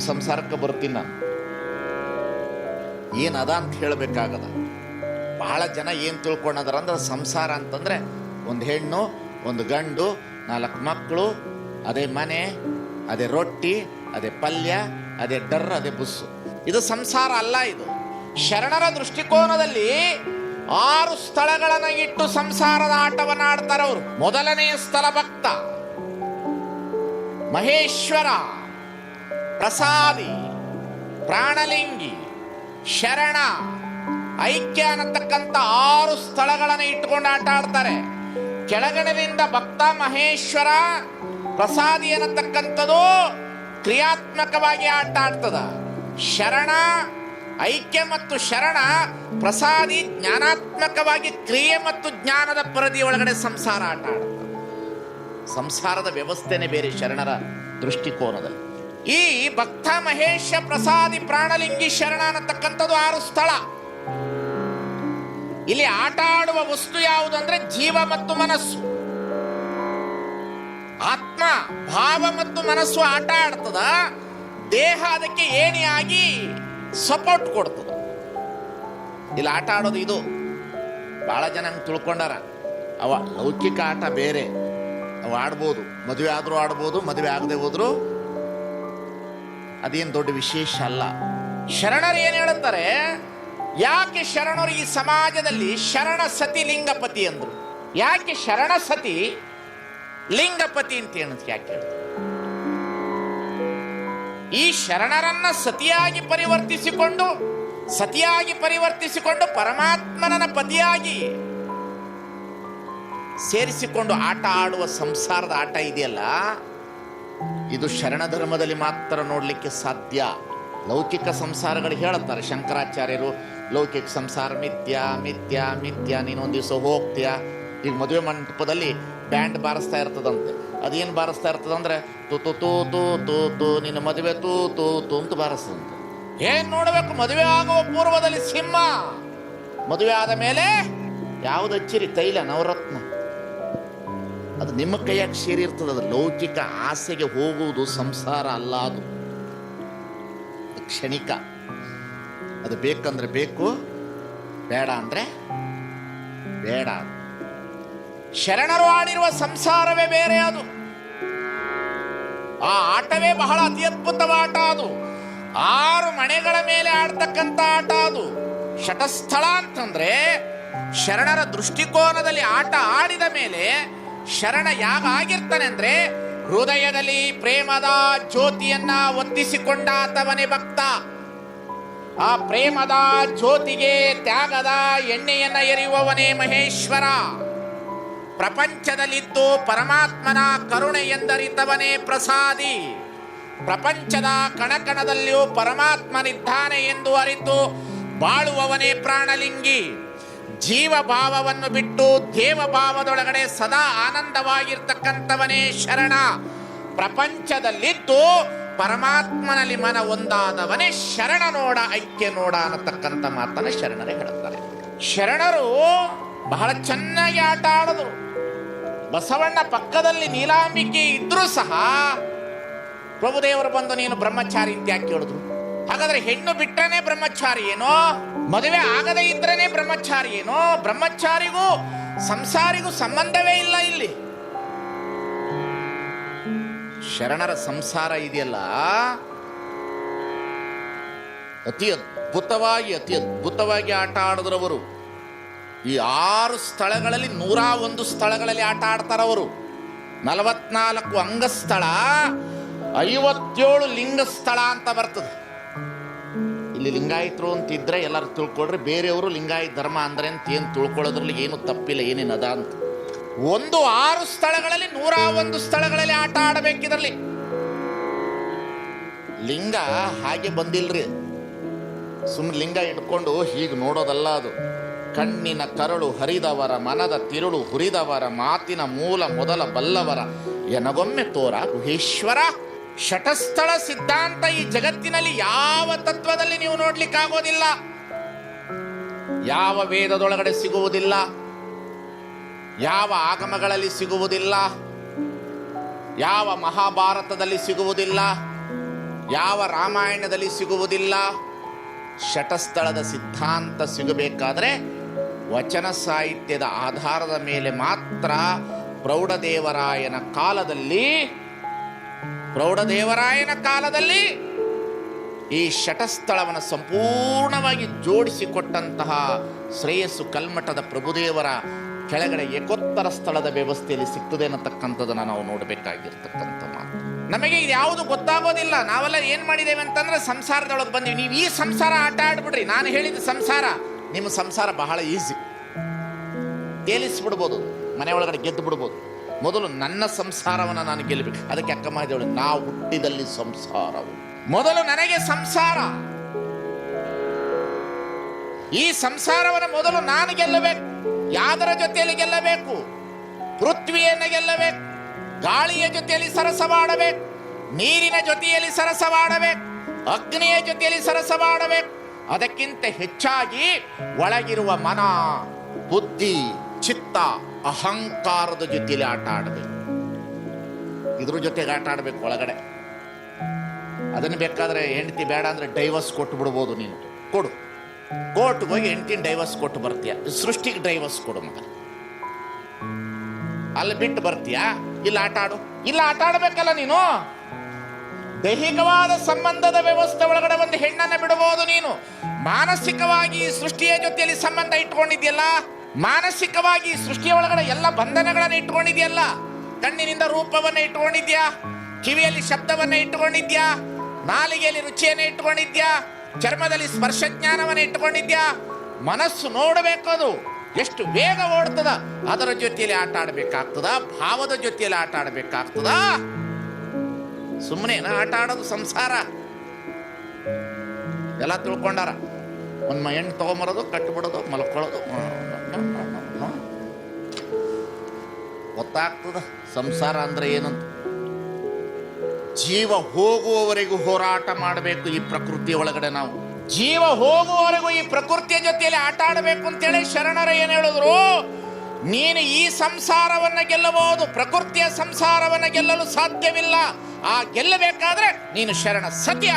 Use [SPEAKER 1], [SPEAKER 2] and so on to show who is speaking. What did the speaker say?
[SPEAKER 1] ಸಂಸಾರಕ್ಕೆ ಬರ್ತೀನಿ ನಾನು. ಏನದ ಅಂತ ಹೇಳಬೇಕಾಗದ. ಬಹಳ ಜನ ಏನು ತಿಳ್ಕೊಂಡದ್ರ ಅಂದ್ರೆ ಸಂಸಾರ ಅಂತಂದ್ರೆ ಒಂದು ಹೆಣ್ಣು, ಒಂದು ಗಂಡು, ನಾಲ್ಕು ಮಕ್ಕಳು, ಅದೇ ಮನೆ, ಅದೇ ರೊಟ್ಟಿ, ಅದೇ ಪಲ್ಯ, ಅದೇ ಡರ್, ಅದೇ ಬುಸ್ಸು. ಇದು ಸಂಸಾರ ಅಲ್ಲ ಇದು. ಶರಣರ ದೃಷ್ಟಿಕೋನದಲ್ಲಿ ಆರು ಸ್ಥಳಗಳನ್ನು ಇಟ್ಟು ಸಂಸಾರದ ಆಟವನ್ನು ಆಡ್ತಾರೆ ಅವರು ಮೊದಲನೆಯ ಸ್ಥಳ ಭಕ್ತ. ಮಹೇಶ್ವರ. ಪ್ರಸಾದಿ, ಪ್ರಾಣಲಿಂಗಿ, ಶರಣ, ಐಕ್ಯ ಅನ್ನತಕ್ಕಂಥ ಆರು ಸ್ಥಳಗಳನ್ನು ಇಟ್ಟುಕೊಂಡು ಆಟ ಆಡ್ತಾರೆ. ಕೆಳಗಡೆಯಿಂದ ಭಕ್ತ ಮಹೇಶ್ವರ ಪ್ರಸಾದಿ ಅನ್ನತಕ್ಕಂಥದ್ದು ಕ್ರಿಯಾತ್ಮಕವಾಗಿ ಆಟ ಆಡ್ತದ. ಶರಣ, ಐಕ್ಯ ಮತ್ತು ಶರಣ ಪ್ರಸಾದಿ ಜ್ಞಾನಾತ್ಮಕವಾಗಿ ಕ್ರಿಯೆ ಮತ್ತು ಜ್ಞಾನದ ಪರದಿ ಒಳಗಡೆ ಸಂಸಾರ ಆಟ ಆಡ್ತದೆ. ಸಂಸಾರದ ವ್ಯವಸ್ಥೆನೇ ಬೇರೆ ಶರಣರ ದೃಷ್ಟಿಕೋನದಲ್ಲಿ. ಈ ಭಕ್ತ ಮಹೇಶ ಪ್ರಸಾದಿ ಪ್ರಾಣಲಿಂಗಿ ಶರಣ ಅನ್ನತಕ್ಕಂಥದ್ದು ಆರು ಸ್ಥಳ. ಇಲ್ಲಿ ಆಟ ಆಡುವ ವಸ್ತು ಯಾವುದು ಅಂದ್ರೆ ಜೀವ ಮತ್ತು ಮನಸ್ಸು. ಆತ್ಮ, ಭಾವ ಮತ್ತು ಮನಸ್ಸು ಆಟ ಆಡ್ತದ, ದೇಹ ಅದಕ್ಕೆ ಏಣಿಯಾಗಿ ಸಪೋರ್ಟ್ ಕೊಡ್ತದ. ಇಲ್ಲಿ ಆಟ ಆಡೋದು ಇದು. ಬಹಳ ಜನ ಹಂಗೆ ತಿಳ್ಕೊಂಡಾರ, ಅವ ಲೌಕಿಕ ಆಟ ಬೇರೆ. ಅವು ಆಡ್ಬೋದು, ಮದುವೆ ಆದರೂ ಆಡ್ಬೋದು, ಮದುವೆ ಆಗದೆ ಹೋದ್ರು ಅದೇನು ದೊಡ್ಡ ವಿಶೇಷ ಅಲ್ಲ. ಶರಣರು ಏನು ಹೇಳುತ್ತಾರೆ ಯಾಕೆ ಶರಣರು ಈ ಸಮಾಜದಲ್ಲಿ ಶರಣ ಸತಿ ಲಿಂಗಪತಿ ಅಂದರು? ಯಾಕೆ ಶರಣ ಸತಿ ಲಿಂಗಪತಿ ಅಂತ ಹೇಳಿದ್ರು ಯಾಕೆ ಈ ಶರಣರನ್ನ ಸತಿಯಾಗಿ ಪರಿವರ್ತಿಸಿಕೊಂಡು ಸತಿಯಾಗಿ ಪರಿವರ್ತಿಸಿಕೊಂಡು ಪರಮಾತ್ಮನ ಪತಿಯಾಗಿ ಸೇರಿಸಿಕೊಂಡು ಆಟ ಆಡುವ ಸಂಸಾರದ ಆಟ ಇದೆಯಲ್ಲ? ಇದು ಶರಣ ಧರ್ಮದಲ್ಲಿ ಮಾತ್ರ ನೋಡಲಿಕ್ಕೆ ಸಾಧ್ಯ. ಲೌಕಿಕ ಸಂಸಾರಗಳು ಹೇಳುತ್ತಾರೆ, ಶಂಕರಾಚಾರ್ಯರು, ಲೌಕಿಕ ಸಂಸಾರ ಮಿಥ್ಯ ಮಿಥ್ಯ ಮಿಥ್ಯ ನೀನೊಂದು ದಿವಸ ಹೋಗ್ತೀಯ? ಈಗ ಮದುವೆ ಮಂಟಪದಲ್ಲಿ ಬ್ಯಾಂಡ್ ಬಾರಿಸ್ತಾ ಇರ್ತದಂತೆ. ಅದೇನು ಬಾರಿಸ್ತಾ ಇರ್ತದಂದ್ರೆ, ತು ತು, ತೂ ತೂ ತೂ, ತು, ನಿನ್ನ ಮದುವೆ ತೂ ತೂ ತೂ ಅಂತ ಬಾರಿಸ್ತದಂತೆ. ಏನು ನೋಡಬೇಕು, ಮದುವೆ ಆಗುವ ಪೂರ್ವದಲ್ಲಿ ಸಿಂಹ. ಮದುವೆ ಆದ ಮೇಲೆ ಯಾವ್ದು ಹಚ್ಚಿರಿ ತೈಲ, ನವರತ್ನ. ಅದು ನಿಮ್ಮ ಕೈಯಾಗ ಸೇರಿರ್ತದೆ, ಅದು ಲೌಕಿಕ ಆಸೆಗೆ ಹೋಗುವುದು ಸಂಸಾರ ಅಲ್ಲ ಅದು. ಕ್ಷಣಿಕ. ಅದು ಬೇಕಂದ್ರೆ ಬೇಕು, ಬೇಡ ಅಂದ್ರೆ ಬೇಡ. ಶರಣರು ಆಡಿರುವ ಸಂಸಾರವೇ ಬೇರೆ ಅದು. ಆ ಆಟವೇ ಬಹಳ ಅತಿ ಅದ್ಭುತವಾದ ಆಟ ಅದು. ಆರು ಮನೆಗಳ ಮೇಲೆ ಆಡ್ತಕ್ಕಂಥ ಆಟ ಅದು. ಶಟಸ್ಥಳ ಅಂತಂದ್ರೆ ಶರಣರ ದೃಷ್ಟಿಕೋನದಲ್ಲಿ ಆಟ ಆಡಿದ ಮೇಲೆ ಶರಣ ಯಾಗ ಆಗಿರ್ತಾನೆ ಅಂದ್ರೆ ಹೃದಯದಲ್ಲಿ ಪ್ರೇಮದ ಜ್ಯೋತಿಯನ್ನ ಒತ್ತಿಸಿಕೊಂಡಾತವನೇ ಭಕ್ತ. ಆ ಪ್ರೇಮದ ಜ್ಯೋತಿಗೆ ತ್ಯಾಗದ ಎಣ್ಣೆಯನ್ನ ಎರೆಯುವವನೇ ಮಹೇಶ್ವರ. ಪ್ರಪಂಚದಲ್ಲಿದ್ದು ಪರಮಾತ್ಮನ ಕರುಣೆ ಎಂದರಿತವನೇ ಪ್ರಸಾದಿ. ಪ್ರಪಂಚದ ಕಣಕಣದಲ್ಲಿಯೂ ಪರಮಾತ್ಮನಿದ್ದಾನೆ ಎಂದು ಅರಿತು ಬಾಳುವವನೇ ಪ್ರಾಣಲಿಂಗಿ. ಜೀವ ಭಾವವನ್ನು ಬಿಟ್ಟು ದೇವಭಾವದೊಳಗಡೆ ಸದಾ ಆನಂದವಾಗಿರ್ತಕ್ಕಂಥವನೇ ಶರಣ. ಪ್ರಪಂಚದಲ್ಲಿದ್ದು ಪರಮಾತ್ಮನಲ್ಲಿ ಮನ ಒಂದಾದವನೇ ಶರಣ ನೋಡ, ಐಕ್ಯ ನೋಡ ಅನ್ನತಕ್ಕಂಥ ಮಾತನ್ನ ಶರಣರೇ ಹೇಳುತ್ತಾರೆ. ಶರಣರು ಬಹಳ ಚೆನ್ನಾಗಿ ಆಟ ಆಡಿದ್ರು ಬಸವಣ್ಣ ಪಕ್ಕದಲ್ಲಿ ನೀಲಾಂಬಿಕೆ ಇದ್ರೂ ಸಹ ಪ್ರಭುದೇವರು ಬಂದು ನೀನು ಬ್ರಹ್ಮಚಾರಿ ಅಂತ ಯಾಕೆ ಹೇಳಿದ್ರು ಹಾಗಾದ್ರೆ ಹೆಣ್ಣು ಬಿಟ್ಟರೆ ಬ್ರಹ್ಮಚಾರಿ ಏನೋ? ಮದುವೆ ಆಗದೇ ಇದ್ರೇನೆ ಬ್ರಹ್ಮಚಾರಿ. ಏನೋ ಬ್ರಹ್ಮಚಾರಿಗೂ ಸಂಸಾರಿಗೂ ಸಂಬಂಧವೇ ಇಲ್ಲ ಇಲ್ಲಿ. ಶರಣರ ಸಂಸಾರ ಇದೆಯಲ್ಲ? ಅತಿ ಅದ್ಭುತವಾಗಿ ಅತಿ ಅದ್ಭುತವಾಗಿ ಆಟ ಆಡಿದ್ರವರು. ಈ ಆರು ಸ್ಥಳಗಳಲ್ಲಿ ನೂರ ಒಂದು ಸ್ಥಳಗಳಲ್ಲಿ ಆಟ ಆಡ್ತಾರವರು. ನಲವತ್ನಾಲ್ಕು ಅಂಗಸ್ಥಳ, ಐವತ್ತೇಳು ಲಿಂಗ ಸ್ಥಳ ಅಂತ ಬರ್ತದೆ. ಇಲ್ಲಿ ಲಿಂಗಾಯತರು ಅಂತ ಇದ್ರೆ ಎಲ್ಲರೂ ತಿಳ್ಕೊಳ್ರಿ, ಬೇರೆಯವರು ಲಿಂಗಾಯತ ಧರ್ಮ ಅಂದ್ರೆ ಅಂತ ಏನು ತಿಳ್ಕೊಳ್ಳೋದ್ರಲ್ಲಿ ಏನು ತಪ್ಪಿಲ್ಲ, ಏನೇನು ಅದ ಅಂತ. ಒಂದು ಆರು ಸ್ಥಳಗಳಲ್ಲಿ, ನೂರ ಒಂದು ಸ್ಥಳಗಳಲ್ಲಿ ಆಟ ಆಡಬೇಕಿದ್ರಲ್ಲಿ. ಲಿಂಗ ಹಾಗೆ ಬಂದಿಲ್ರಿ. ಸುಮ್ಮನೆ ಲಿಂಗ ಇಟ್ಕೊಂಡು ಹೀಗೆ ನೋಡೋದಲ್ಲ ಅದು. ಕಣ್ಣಿನ ಕರಳು ಹರಿದವರ, ಮನದ ತಿರುಳು ಹುರಿದವರ, ಮಾತಿನ ಮೂಲ ಮೊದಲ ಬಲ್ಲವರ ಎನಗೊಮ್ಮೆ ತೋರ ಗುಹೇಶ್ವರ ಶಟಸ್ಥಳ ಸಿದ್ಧಾಂತ ಈ ಜಗತ್ತಿನಲ್ಲಿ ಯಾವ ತತ್ವದಲ್ಲಿ ನೀವು ನೋಡ್ಲಿಕ್ಕಾಗೋದಿಲ್ಲ. ಯಾವ ವೇದದೊಳಗಡೆ ಸಿಗುವುದಿಲ್ಲ. ಯಾವ ಆಗಮಗಳಲ್ಲಿ ಸಿಗುವುದಿಲ್ಲ. ಯಾವ ಮಹಾಭಾರತದಲ್ಲಿ ಸಿಗುವುದಿಲ್ಲ. ಯಾವ ರಾಮಾಯಣದಲ್ಲಿ ಸಿಗುವುದಿಲ್ಲ. ಶಟಸ್ಥಳದ ಸಿದ್ಧಾಂತ ಸಿಗಬೇಕಾದ್ರೆ ವಚನ ಸಾಹಿತ್ಯದ ಆಧಾರದ ಮೇಲೆ ಮಾತ್ರ ಪ್ರೌಢದೇವರಾಯನ ಕಾಲದಲ್ಲಿ ಪ್ರೌಢದೇವರಾಯನ ಕಾಲದಲ್ಲಿ ಈ ಶಟಸ್ಥಳವನ್ನು ಸಂಪೂರ್ಣವಾಗಿ ಜೋಡಿಸಿಕೊಟ್ಟಂತಹ ಶ್ರೇಯಸ್ಸು ಕಲ್ಮಠದ ಪ್ರಭುದೇವರ ಕೆಳಗಡೆ ಏಕೋತ್ತರ ಸ್ಥಳದ ವ್ಯವಸ್ಥೆಯಲ್ಲಿ ಸಿಗ್ತದೆ ಅನ್ನತಕ್ಕಂಥದ್ದನ್ನು ನಾವು ನೋಡಬೇಕಾಗಿರ್ತಕ್ಕಂಥ ಮಾತು. ನಮಗೆ ಇದು ಯಾವುದು ಗೊತ್ತಾಗೋದಿಲ್ಲ. ನಾವೆಲ್ಲ ಏನು ಮಾಡಿದ್ದೇವೆ ಅಂತಂದ್ರೆ ಸಂಸಾರದೊಳಗೆ ಬಂದೀವಿ. ನೀವು ಈ ಸಂಸಾರ ಆಟ ಆಡ್ಬಿಡ್ರಿ. ನಾನು ಹೇಳಿದ ಸಂಸಾರ. ನಿಮ್ಮ ಸಂಸಾರ ಬಹಳ ಈಸಿ ತೇಲಿಸ್ಬಿಡ್ಬೋದು. ಮನೆ ಒಳಗಡೆ ಗೆದ್ದು ಬಿಡ್ಬೋದು ಮೊದಲು ನನ್ನ ಸಂಸಾರವನ್ನು ನಾನು ಗೆಲ್ಲಬೇಕು. ಅದಕ್ಕೆ ಅಕ್ಕ ಮಾಡಿದವಳು ನಾ ಹುಟ್ಟಿದಲ್ಲಿ ಸಂಸಾರವು. ಮೊದಲು ನನಗೆ ಸಂಸಾರ. ಈ ಸಂಸಾರವನ್ನು ಮೊದಲು ನಾನು ಗೆಲ್ಲಬೇಕು. ಯಾದರ ಜೊತೆಯಲ್ಲಿ ಗೆಲ್ಲಬೇಕು? ಪೃಥ್ವಿಯನ್ನು ಗೆಲ್ಲಬೇಕು. ಗಾಳಿಯ ಜೊತೆಯಲ್ಲಿ ಸರಸವಾಡಬೇಕು ನೀರಿನ ಜೊತೆಯಲ್ಲಿ ಸರಸವಾಡಬೇಕು ಅಗ್ನಿಯ ಜೊತೆಯಲ್ಲಿ ಸರಸವಾಡಬೇಕು ಅದಕ್ಕಿಂತ ಹೆಚ್ಚಾಗಿ ಒಳಗಿರುವ ಮನ, ಬುದ್ಧಿ. ಚಿತ್ತ ಅಹಂಕಾರದ ಜೊತೆಯಲ್ಲಿ ಆಟ ಆಡಬೇಕು. ಇದ್ರ ಜೊತೆಗೆ ಆಟ ಆಡಬೇಕು ಒಳಗಡೆ. ಅದನ್ನು ಬೇಕಾದ್ರೆ ಹೆಂಡತಿ ಬೇಡ ಅಂದ್ರೆ ಡೈವರ್ಸ್ ಕೊಟ್ಟು ಬಿಡ್ಬೋದು ನೀನು. ಕೊಡು. ಕೋರ್ಟ್ ಹೋಗಿ ಹೆಂಡತಿನ ಡೈವರ್ಸ್ ಕೊಟ್ಟು ಬರ್ತೀಯ. ಸೃಷ್ಟಿಗೆ ಡೈವರ್ಸ್ ಕೊಡು ಮಗ. ಅಲ್ಲಿ ಬಿಟ್ಟು ಬರ್ತೀಯಾ? ಇಲ್ಲ ಆಟ ಆಡು. ಇಲ್ಲ ಆಟ ಆಡ್ಬೇಕಲ್ಲ ನೀನು? ದೈಹಿಕವಾದ ಸಂಬಂಧದ ವ್ಯವಸ್ಥೆ ಒಳಗಡೆ ಒಂದು ಹೆಣ್ಣನ್ನು ಬಿಡಬಹುದು ನೀನು. ಮಾನಸಿಕವಾಗಿ ಸೃಷ್ಟಿಯ ಜೊತೆಯಲ್ಲಿ ಸಂಬಂಧ ಇಟ್ಕೊಂಡಿದ್ಯಲ್ಲ? ಮಾನಸಿಕವಾಗಿ ಸೃಷ್ಟಿಯ ಒಳಗಡೆ ಎಲ್ಲ ಬಂಧನಗಳನ್ನ ಇಟ್ಕೊಂಡಿದ್ಯಲ್ಲ? ಕಣ್ಣಿನಿಂದ ರೂಪವನ್ನ ಇಟ್ಕೊಂಡಿದ್ಯಾ? ಕಿವಿಯಲ್ಲಿ ಶಬ್ದವನ್ನ ಇಟ್ಟುಕೊಂಡಿದ್ಯಾ ನಾಲಿಗೆಯಲ್ಲಿ ರುಚಿಯನ್ನ ಇಟ್ಟುಕೊಂಡಿದ್ಯಾ ಚರ್ಮದಲ್ಲಿ ಸ್ಪರ್ಶ ಜ್ಞಾನವನ್ನ ಇಟ್ಟುಕೊಂಡಿದ್ಯಾ ಮನಸ್ಸು ನೋಡಬೇಕು ಅದು. ಎಷ್ಟು ಬೇಗ ಓಡ್ತದ? ಅದರ ಜೊತೆಯಲ್ಲಿ ಆಟ ಆಡಬೇಕಾಗ್ತದ? ಭಾವದ ಜೊತೆಯಲ್ಲಿ ಆಟ ಆಡಬೇಕಾಗ್ತದ? ಸುಮ್ಮನೆ ಆಟ ಆಡೋದು ಸಂಸಾರ? ಎಲ್ಲ ತಿಳ್ಕೊಂಡಾರ? ಒಂದು ಎಣ್ಣೆ ತೊಗೊಂಬರೋದು ಕಟ್ಟಿಬಿಡೋದು ಮಲ್ಕೊಳ್ಳೋದು. ಗೊತ್ತಾಗ್ತದ. ಸಂಸಾರ ಅಂದ್ರೆ ಏನಂತ? ಜೀವ ಹೋಗುವವರೆಗೂ ಹೋರಾಟ ಮಾಡಬೇಕು ಈ ಪ್ರಕೃತಿಯ ಒಳಗಡೆ ನಾವು. ಜೀವ ಹೋಗುವವರೆಗೂ ಈ ಪ್ರಕೃತಿಯ ಜೊತೆಯಲ್ಲಿ ಆಟ ಆಡಬೇಕು ಅಂತೇಳಿ ಶರಣರ ಏನು ಹೇಳಿದ್ರು? ನೀನು ಈ ಸಂಸಾರವನ್ನ ಗೆಲ್ಲಬಹುದು, ಪ್ರಕೃತಿಯ ಸಂಸಾರವನ್ನ ಗೆಲ್ಲಲು ಸಾಧ್ಯವಿಲ್ಲ. ಆ ಗೆಲ್ಲಬೇಕಾದ್ರೆ ನೀನು ಶರಣ ಸತ್ಯ